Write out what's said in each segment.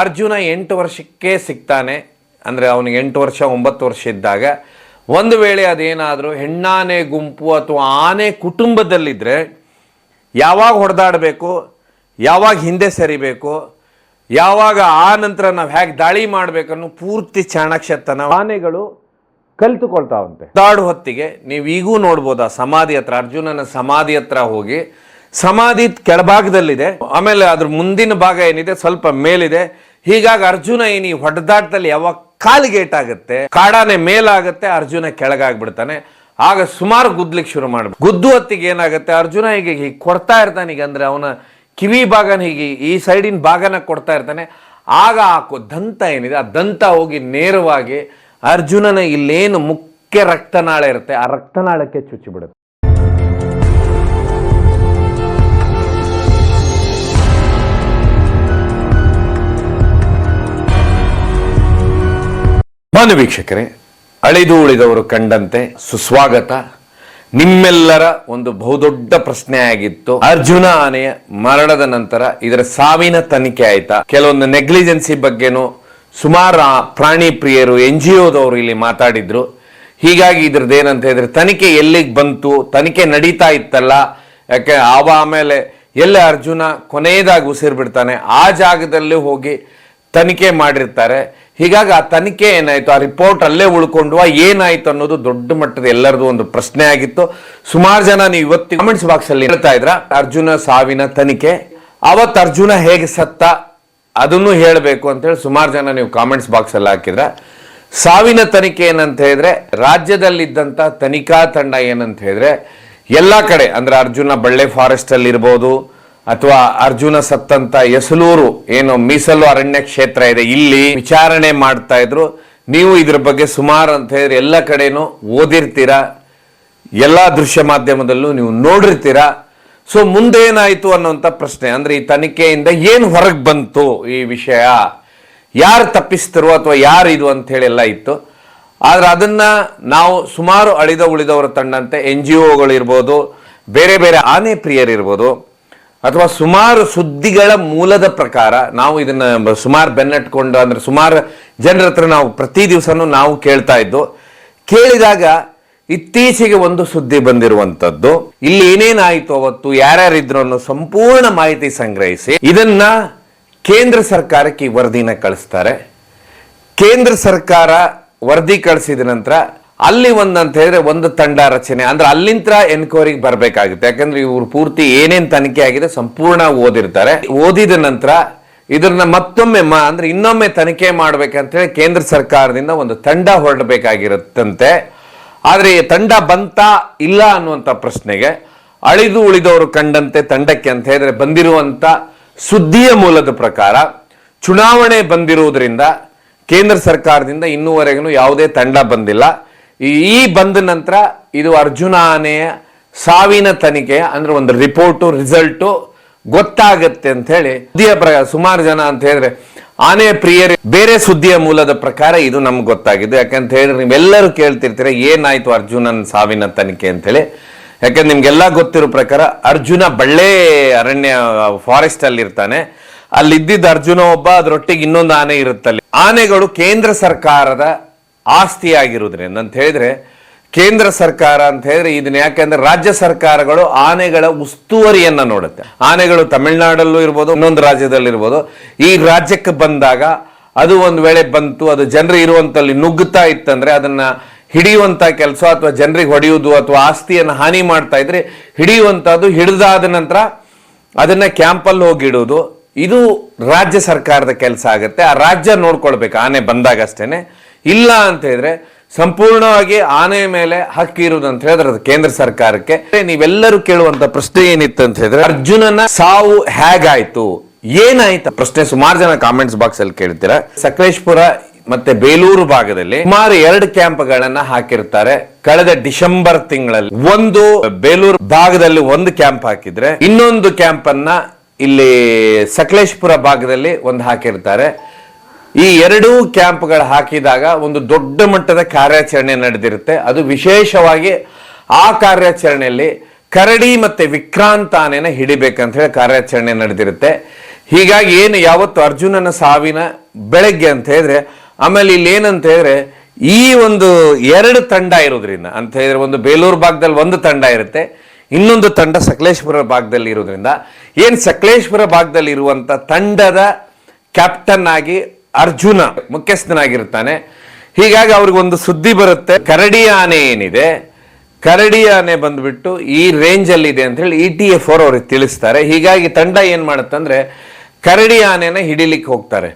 ಅರ್ಜುನ ಎಂಟು ವರ್ಷಕ್ಕೆ ಸಿಗ್ತಾನೆ. ಅಂದರೆ ಅವನಿಗೆ ಎಂಟು ವರ್ಷ, ಒಂಬತ್ತು ವರ್ಷ ಇದ್ದಾಗ. ಒಂದು ವೇಳೆ ಅದೇನಾದರೂ ಹೆಣ್ಣಾನೆ ಗುಂಪು ಅಥವಾ ಆನೆ ಕುಟುಂಬದಲ್ಲಿದ್ದರೆ ಯಾವಾಗ ಹೊಡೆದಾಡಬೇಕು, ಯಾವಾಗ ಹಿಂದೆ ಸರಿಬೇಕು, ಯಾವಾಗ ಆ ನಂತರ ನಾವು ಹೇಗೆ ದಾಳಿ ಮಾಡಬೇಕನ್ನೋ ಪೂರ್ತಿ ಚಾಣಾಕ್ಷತನ ಆನೆಗಳು ಕಲಿತುಕೊಳ್ತಾವಂತೆ. ದಾಡು ಹೊತ್ತಿಗೆ ನೀವು ಈಗೂ ನೋಡ್ಬೋದು ಆ ಸಮಾಧಿ ಹತ್ರ, ಅರ್ಜುನನ ಸಮಾಧಿ ಹತ್ರ ಹೋಗಿ ಸಮಾಧಿ ಕೆಳಭಾಗದಲ್ಲಿದೆ. ಆಮೇಲೆ ಅದ್ರ ಮುಂದಿನ ಭಾಗ ಏನಿದೆ? ಸ್ವಲ್ಪ ಮೇಲಿದೆ. ಹೀಗಾಗಿ ಅರ್ಜುನ ಏನು ಈ ಹೊಡೆದಾಟದಲ್ಲಿ ಯಾವಾಗ ಕಾಲಿಗೇಟ್ ಆಗುತ್ತೆ? ಕಾಡಾನೆ ಮೇಲಾಗುತ್ತೆ, ಅರ್ಜುನ ಕೆಳಗಾಗ್ಬಿಡ್ತಾನೆ. ಆಗ ಸುಮಾರು ಗುದ್ಲಿಕ್ಕೆ ಶುರು ಮಾಡ್ಬೇಕು ಗುದ್ದು ಹೊತ್ತಿಗೆ ಏನಾಗುತ್ತೆ? ಅರ್ಜುನ ಹೀಗೆ ಹೀಗೆ ಕೊಡ್ತಾ ಇರ್ತಾನೆ ಈಗ ಅಂದ್ರೆ ಅವನ ಕಿವಿ ಭಾಗನ ಹೀಗೆ ಈ ಸೈಡಿನ ಭಾಗನ ಕೊಡ್ತಾ ಇರ್ತಾನೆ. ಆಗ ಆ ದಂತ ಏನಿದೆ? ಆ ದಂತ ಹೋಗಿ ನೇರವಾಗಿ ಅರ್ಜುನನ ಇಲ್ಲೇನು ಮುಖ್ಯ ರಕ್ತನಾಳ ಇರುತ್ತೆ. ಆ ರಕ್ತನಾಳಕ್ಕೆ ಚುಚ್ಚಿಬಿಡುತ್ತೆ. ಮಾನ್ಯ ವೀಕ್ಷಕರೇ, ಅಳಿದು ಉಳಿದವರು ಕಂಡಂತೆ ಸುಸ್ವಾಗತ. ನಿಮ್ಮೆಲ್ಲರ ಒಂದು ಬಹುದೊಡ್ಡ ಪ್ರಶ್ನೆ ಆಗಿತ್ತು ಅರ್ಜುನ ಆನೆಯ ಮರಣದ ನಂತರ ಇದರ ಸಾವಿನ ತನಿಖೆ ಆಯ್ತಾ? ಕೆಲವೊಂದು ನೆಗ್ಲಿಜೆನ್ಸಿ ಬಗ್ಗೆನೂ ಸುಮಾರು ಪ್ರಾಣಿ ಪ್ರಿಯರು ಎನ್ ಜಿ ಒದವರು ಇಲ್ಲಿ ಮಾತಾಡಿದ್ರು. ಹೀಗಾಗಿ ಇದ್ರದ್ದು ಏನಂತ ಹೇಳಿದ್ರೆ, ತನಿಖೆ ಎಲ್ಲಿಗೆ ಬಂತು? ತನಿಖೆ ನಡೀತಾ ಇತ್ತಲ್ಲ? ಯಾಕೆ ಆವ ಆಮೇಲೆ ಎಲ್ಲ ಅರ್ಜುನ ಕೊನೆಯದಾಗಿ ಉಸಿರು ಬಿಡ್ತಾನೆ? ಆ ಜಾಗದಲ್ಲಿ ಹೋಗಿ ತನಿಖೆ ಮಾಡಿರ್ತಾರೆ. ಹೀಗಾಗಿ ಆ ತನಿಖೆ ಏನಾಯ್ತು? ಆ ರಿಪೋರ್ಟ್ ಅಲ್ಲೇ ಉಳ್ಕೊಂಡು ಏನಾಯ್ತು ಅನ್ನೋದು ದೊಡ್ಡ ಮಟ್ಟದ ಎಲ್ಲರದು ಒಂದು ಪ್ರಶ್ನೆ ಆಗಿತ್ತು. ಸುಮಾರು ಜನ ನೀವು ಇವತ್ತು ಕಾಮೆಂಟ್ಸ್ ಬಾಕ್ಸ್ ಅಲ್ಲಿ ಹೇಳ್ತಾ ಇದ್ರ? ಅರ್ಜುನ ಸಾವಿನ ತನಿಖೆ. ಅವತ್ತು ಅರ್ಜುನ ಹೇಗೆ ಸತ್ತ? ಅದನ್ನು ಹೇಳಬೇಕು ಅಂತೇಳಿ ಸುಮಾರು ಜನ ನೀವು ಕಾಮೆಂಟ್ಸ್ ಬಾಕ್ಸ್ ಅಲ್ಲಿ ಹಾಕಿದ್ರ? ಸಾವಿನ ತನಿಖೆ ಏನಂತ ಹೇಳಿದ್ರೆ, ರಾಜ್ಯದಲ್ಲಿದ್ದಂತ ತನಿಖಾ ತಂಡ ಏನಂತ ಹೇಳಿದ್ರೆ, ಎಲ್ಲಾ ಕಡೆ, ಅಂದ್ರೆ ಅರ್ಜುನ ಬಳ್ಳೆ ಫಾರೆಸ್ಟ್ ಅಲ್ಲಿ ಇರ್ಬೋದು ಅಥವಾ ಅರ್ಜುನ ಸತ್ತಂತ ಎಸಲೂರು ಏನು ಮೀಸಲು ಅರಣ್ಯ ಕ್ಷೇತ್ರ ಇದೆ, ಇಲ್ಲಿ ವಿಚಾರಣೆ ಮಾಡ್ತಾ ಇದ್ರು. ನೀವು ಇದ್ರ ಬಗ್ಗೆ ಸುಮಾರು ಅಂತ ಹೇಳಿದ್ರೆ ಎಲ್ಲ ಕಡೆನೂ ಓದಿರ್ತೀರಾ? ಎಲ್ಲ ದೃಶ್ಯ ಮಾಧ್ಯಮದಲ್ಲೂ ನೀವು ನೋಡಿರ್ತೀರಾ? ಸೊ ಮುಂದೆ ಏನಾಯಿತು ಅನ್ನುವಂಥ ಪ್ರಶ್ನೆ. ಅಂದ್ರೆ ಈ ತನಿಖೆಯಿಂದ ಏನು ಹೊರಗೆ ಬಂತು ಈ ವಿಷಯ? ಯಾರು ತಪ್ಪಿಸ್ತರು ಅಥವಾ ಯಾರು ಇದು ಅಂತ ಎಲ್ಲ ಇತ್ತು. ಆದ್ರೆ ಅದನ್ನ ನಾವು ಸುಮಾರು ಅಳಿದ ಉಳಿದವರ ತಂಡಂತೆ ಎನ್ ಜಿ ಒಗಳಿರ್ಬೋದು ಬೇರೆ ಬೇರೆ ಆನೆ ಪ್ರಿಯರಿರ್ಬೋದು ಅಥವಾ ಸುಮಾರು ಸುದ್ದಿಗಳ ಮೂಲದ ಪ್ರಕಾರ ನಾವು ಇದನ್ನ ಸುಮಾರು ಬೆನ್ನಟ್ಕೊಂಡು, ಅಂದ್ರೆ ಸುಮಾರು ಜನರ ಹತ್ರ ನಾವು ಪ್ರತಿ ದಿವಸನೂ ನಾವು ಕೇಳ್ತಾ ಇದ್ದು, ಕೇಳಿದಾಗ ಇತ್ತೀಚೆಗೆ ಒಂದು ಸುದ್ದಿ ಬಂದಿರುವಂತದ್ದು. ಇಲ್ಲಿ ಏನೇನಾಯಿತು ಅವತ್ತು, ಯಾರ್ಯಾರಿದ್ರು ಅನ್ನೋ ಸಂಪೂರ್ಣ ಮಾಹಿತಿ ಸಂಗ್ರಹಿಸಿ. ಇದನ್ನ ಕೇಂದ್ರ ಸರ್ಕಾರಕ್ಕೆ ಈ ವರದಿನ ಕಳಿಸ್ತಾರೆ. ಕೇಂದ್ರ ಸರ್ಕಾರ ವರದಿ ಕಳಿಸಿದ ನಂತರ ಅಲ್ಲಿ ಒಂದು ಅಂತ ಹೇಳಿದ್ರೆ ಒಂದು ತಂಡ ರಚನೆ. ಅಂದ್ರೆ ಅಲ್ಲಿಂತ ಎನ್ಕ್ವೈರಿಗೆ ಬರಬೇಕಾಗುತ್ತೆ. ಯಾಕಂದ್ರೆ ಇವರು ಪೂರ್ತಿ ಏನೇನು ತನಿಖೆ ಆಗಿದೆ ಸಂಪೂರ್ಣ ಓದಿರ್ತಾರೆ. ಓದಿದ ನಂತರ ಇದನ್ನ ಮತ್ತೊಮ್ಮೆ ಅಂದ್ರೆ ಇನ್ನೊಮ್ಮೆ ತನಿಖೆ ಮಾಡ್ಬೇಕಂತ ಹೇಳಿ ಕೇಂದ್ರ ಸರ್ಕಾರದಿಂದ ಒಂದು ತಂಡ ಹೊರಡಬೇಕಾಗಿರುತ್ತಂತೆ. ಆದ್ರೆ ಈ ತಂಡ ಬಂತ ಇಲ್ಲ ಅನ್ನುವಂತ ಪ್ರಶ್ನೆಗೆ ಅಳಿದು ಉಳಿದವರು ಕಂಡಂತೆ ತಂಡಕ್ಕೆ ಅಂತ ಹೇಳಿದ್ರೆ ಬಂದಿರುವಂತ ಸುದ್ದಿಯ ಮೂಲದ ಪ್ರಕಾರ ಚುನಾವಣೆ ಬಂದಿರುವುದರಿಂದ ಕೇಂದ್ರ ಸರ್ಕಾರದಿಂದ ಇನ್ನೂವರೆಗೂ ಯಾವುದೇ ತಂಡ ಬಂದಿಲ್ಲ. ಈ- ಬಂದ ನಂತರ ಇದು ಅರ್ಜುನ ಆನೆಯ ಸಾವಿನ ತನಿಖೆ, ಅಂದ್ರೆ ಒಂದು ರಿಪೋರ್ಟು, ರಿಸಲ್ಟು ಗೊತ್ತಾಗತ್ತೆ ಅಂತ ಹೇಳಿ ಸುದ್ದಿಯ ಪ್ರ- ಸುಮಾರು ಜನ ಅಂತ ಹೇಳಿದ್ರೆ ಆನೆಯ ಪ್ರಿಯರೇ, ಬೇರೆ ಸುದ್ದಿಯ ಮೂಲದ ಪ್ರಕಾರ ಇದು ನಮ್ಗೆ ಗೊತ್ತಾಗಿದೆ. ಯಾಕಂತ ಹೇಳಿದ್ರೆ ನೀವೆಲ್ಲರೂ ಕೇಳ್ತಿರ್ತೀರ, ಏನಾಯ್ತು ಅರ್ಜುನನ ಸಾವಿನ ತನಿಖೆ ಅಂತ ಹೇಳಿ. ಯಾಕಂದ್ರೆ ನಿಮ್ಗೆಲ್ಲ ಗೊತ್ತಿರೋ ಪ್ರಕಾರ ಅರ್ಜುನ ಬಳ್ಳೆ ಅರಣ್ಯ ಫಾರೆಸ್ಟ್ ಅಲ್ಲಿ ಇರ್ತಾನೆ. ಅಲ್ಲಿ ಇದ್ದಿದ್ದ ಅರ್ಜುನ ಒಬ್ಬ, ಅದರೊಟ್ಟಿಗೆ ಇನ್ನೊಂದು ಆನೆ ಇರುತ್ತಲ್ಲಿ. ಆನೆಗಳು ಕೇಂದ್ರ ಸರ್ಕಾರದ ಆಸ್ತಿಯಾಗಿರುವುದ್ರಿಂದ ಅಂತ ಹೇಳಿದ್ರೆ ಕೇಂದ್ರ ಸರ್ಕಾರ ಅಂತ ಹೇಳಿದ್ರೆ ಇದನ್ನ ಯಾಕೆಂದ್ರೆ ರಾಜ್ಯ ಸರ್ಕಾರಗಳು ಆನೆಗಳ ಉಸ್ತುವರಿಯನ್ನ ನೋಡುತ್ತೆ. ಆನೆಗಳು ತಮಿಳುನಾಡಲ್ಲೂ ಇರ್ಬೋದು, ಇನ್ನೊಂದು ರಾಜ್ಯದಲ್ಲಿರ್ಬೋದು ಈ ರಾಜ್ಯಕ್ಕೆ ಬಂದಾಗ ಅದು ಒಂದು ವೇಳೆ ಬಂತು, ಅದು ಜನರು ಇರುವಂತಲ್ಲಿ ನುಗ್ಗುತ್ತಾ ಇತ್ತಂದ್ರೆ ಅದನ್ನ ಹಿಡಿಯುವಂತ ಕೆಲಸ ಅಥವಾ ಜನರಿಗೆ ಹೊಡೆಯುವುದು ಅಥವಾ ಆಸ್ತಿಯನ್ನು ಹಾನಿ ಮಾಡ್ತಾ ಇದ್ರೆ ಹಿಡಿಯುವಂತದ್ದು ಹಿಡಿದಾದ ನಂತರ ಅದನ್ನ ಕ್ಯಾಂಪಲ್ಲಿ ಇಡೋದು ಇದು ರಾಜ್ಯ ಸರ್ಕಾರದ ಕೆಲಸ ಆಗುತ್ತೆ. ಆ ರಾಜ್ಯ ನೋಡ್ಕೊಳ್ಬೇಕು. ಆನೆ ಬಂದಾಗ ಅಷ್ಟೇನೆ ಇಲ್ಲ ಅಂತ ಹೇಳಿದ್ರೆ ಸಂಪೂರ್ಣವಾಗಿ ಆನೆ ಮೇಲೆ ಹಕ್ಕಿ ಇರುವುದು ಅಂತ ಹೇಳಿದ್ರೆ ಅದು ಕೇಂದ್ರ ಸರ್ಕಾರಕ್ಕೆ. ನೀವೆಲ್ಲರೂ ಕೇಳುವಂತ ಪ್ರಶ್ನೆ ಏನಿತ್ತು ಅಂತ ಹೇಳಿದ್ರೆ, ಅರ್ಜುನನ ಸಾವು ಹೇಗಾಯ್ತು? ಏನಾಯ್ತು? ಪ್ರಶ್ನೆ ಸುಮಾರು ಜನ ಕಾಮೆಂಟ್ಸ್ ಬಾಕ್ಸ್ ಅಲ್ಲಿ ಕೇಳ್ತೀರಾ? ಸಕಲೇಶ್ಪುರ ಮತ್ತೆ ಬೇಲೂರು ಭಾಗದಲ್ಲಿ ಸುಮಾರು ಎರಡು ಕ್ಯಾಂಪ್ಗಳನ್ನ ಹಾಕಿರ್ತಾರೆ. ಕಳೆದ ಡಿಸೆಂಬರ್ ತಿಂಗಳಲ್ಲಿ ಒಂದು ಬೇಲೂರು ಭಾಗದಲ್ಲಿ ಒಂದು ಕ್ಯಾಂಪ್ ಹಾಕಿದ್ರೆ, ಇನ್ನೊಂದು ಕ್ಯಾಂಪ್ ಅನ್ನ ಇಲ್ಲಿ ಸಕಲೇಶ್ಪುರ ಭಾಗದಲ್ಲಿ ಒಂದು ಹಾಕಿರ್ತಾರೆ. ಈ ಎರಡೂ ಕ್ಯಾಂಪ್ಗಳು ಹಾಕಿದಾಗ ಒಂದು ದೊಡ್ಡ ಮಟ್ಟದ ಕಾರ್ಯಾಚರಣೆ ನಡೆದಿರುತ್ತೆ. ಅದು ವಿಶೇಷವಾಗಿ ಆ ಕಾರ್ಯಾಚರಣೆಯಲ್ಲಿ ಕರಡಿ ಮತ್ತೆ ವಿಕ್ರಾಂತ ಆನೆನ ಹಿಡಿಬೇಕಂತ ಹೇಳಿ ಕಾರ್ಯಾಚರಣೆ ನಡೆದಿರುತ್ತೆ. ಹೀಗಾಗಿ ಏನು ಯಾವತ್ತು ಅರ್ಜುನನ ಸಾವಿನ ಬೆಳಗ್ಗೆ ಅಂತ ಹೇಳಿದ್ರೆ, ಆಮೇಲೆ ಇಲ್ಲಿ ಏನಂತ ಹೇಳಿದ್ರೆ, ಈ ಒಂದು ಎರಡು ತಂಡ ಇರೋದ್ರಿಂದ, ಅಂತ ಹೇಳಿದ್ರೆ ಒಂದು ಬೇಲೂರು ಭಾಗದಲ್ಲಿ ಒಂದು ತಂಡ ಇರುತ್ತೆ, ಇನ್ನೊಂದು ತಂಡ ಸಕಲೇಶ್ಪುರ ಭಾಗದಲ್ಲಿ ಇರೋದ್ರಿಂದ, ಏನು ಸಕಲೇಶ್ಪುರ ಭಾಗದಲ್ಲಿ ಇರುವಂಥ ತಂಡದ ಕ್ಯಾಪ್ಟನ್ ಆಗಿ ಅರ್ಜುನ ಮುಖ್ಯಸ್ಥನಾಗಿರ್ತಾನೆ ಹೀಗಾಗಿ ಅವ್ರಿಗೆ ಒಂದು ಸುದ್ದಿ ಬರುತ್ತೆ. ಕರಡಿ ಆನೆ ಏನಿದೆ? ಕರಡಿ ಆನೆ ಬಂದ್ಬಿಟ್ಟು ಈ ರೇಂಜ್ ಅಲ್ಲಿ ಇದೆ ಅಂತ ಹೇಳಿ ಇ ಟಿ ಎಫ್ ಅವ್ರು ಅವ್ರಿಗೆ ತಿಳಿಸ್ತಾರೆ. ಹೀಗಾಗಿ ತಂಡ ಏನ್ ಮಾಡುತ್ತಂದ್ರೆ ಕರಡಿ ಆನೆನ ಹಿಡಿಲಿಕ್ಕೆ ಹೋಗ್ತಾರೆ.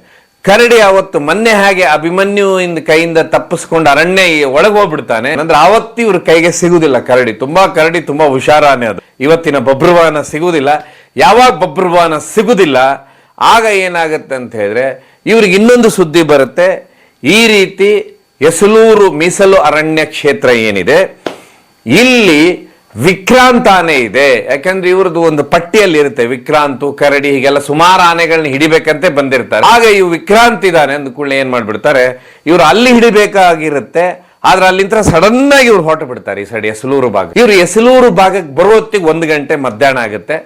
ಕರಡಿ ಅವತ್ತು ಮೊನ್ನೆ ಹಾಗೆ ಅಭಿಮನ್ಯು ಇಂದ ಕೈಯಿಂದ ತಪ್ಪಿಸ್ಕೊಂಡು ಅರಣ್ಯ ಒಳಗೆ ಹೋಗ್ಬಿಡ್ತಾನೆ. ಅಂದ್ರೆ ಅವತ್ತು ಇವ್ರ ಕೈಗೆ ಸಿಗುದಿಲ್ಲ ಕರಡಿ. ತುಂಬಾ ಕರಡಿ, ತುಂಬಾ ಹುಷಾರಾನೆ ಅದು. ಇವತ್ತಿನ ಬಬ್ರುವಾನ ಸಿಗುವುದಿಲ್ಲ ಯಾವಾಗ ಬಬ್ರುವಾನ ಸಿಗುದಿಲ್ಲ, ಆಗ ಏನಾಗುತ್ತೆ ಅಂತ ಹೇಳಿದ್ರೆ ಇವ್ರಿಗೆ ಇನ್ನೊಂದು ಸುದ್ದಿ ಬರುತ್ತೆ. ಈ ರೀತಿ ಎಸಲೂರು ಮೀಸಲು ಅರಣ್ಯ ಕ್ಷೇತ್ರ ಏನಿದೆ, ಇಲ್ಲಿ ವಿಕ್ರಾಂತ ಆನೆ ಇದೆ. ಯಾಕಂದ್ರೆ ಇವ್ರದ್ದು ಒಂದು ಪಟ್ಟಿಯಲ್ಲಿ ಇರುತ್ತೆ ವಿಕ್ರಾಂತು, ಕರಡಿ, ಹೀಗೆಲ್ಲ ಸುಮಾರು ಆನೆಗಳನ್ನ ಹಿಡಿಬೇಕಂತೆ ಬಂದಿರ್ತಾರೆ. ಆಗ ಇವು ವಿಕ್ರಾಂತ್ ಇದ್ದಾನೆ ಅಂದ ಕೂಡಲೇ ಏನ್ ಮಾಡ್ಬಿಡ್ತಾರೆ, ಇವ್ರು ಅಲ್ಲಿ ಹಿಡಿಬೇಕಾಗಿರುತ್ತೆ ಆದ್ರೆ ಅಲ್ಲಿಂದ ಸಡನ್ ಆಗಿ ಇವ್ರು ಹೊರಟು ಬಿಡ್ತಾರೆ ಈ ಸೈಡ್ ಎಸಲೂರು ಭಾಗ. ಇವ್ರು ಎಸಲೂರು ಭಾಗಕ್ಕೆ ಬರೋ ಹೊತ್ತಿಗೆ ಒಂದು ಗಂಟೆ ಮಧ್ಯಾಹ್ನ ಆಗುತ್ತೆ.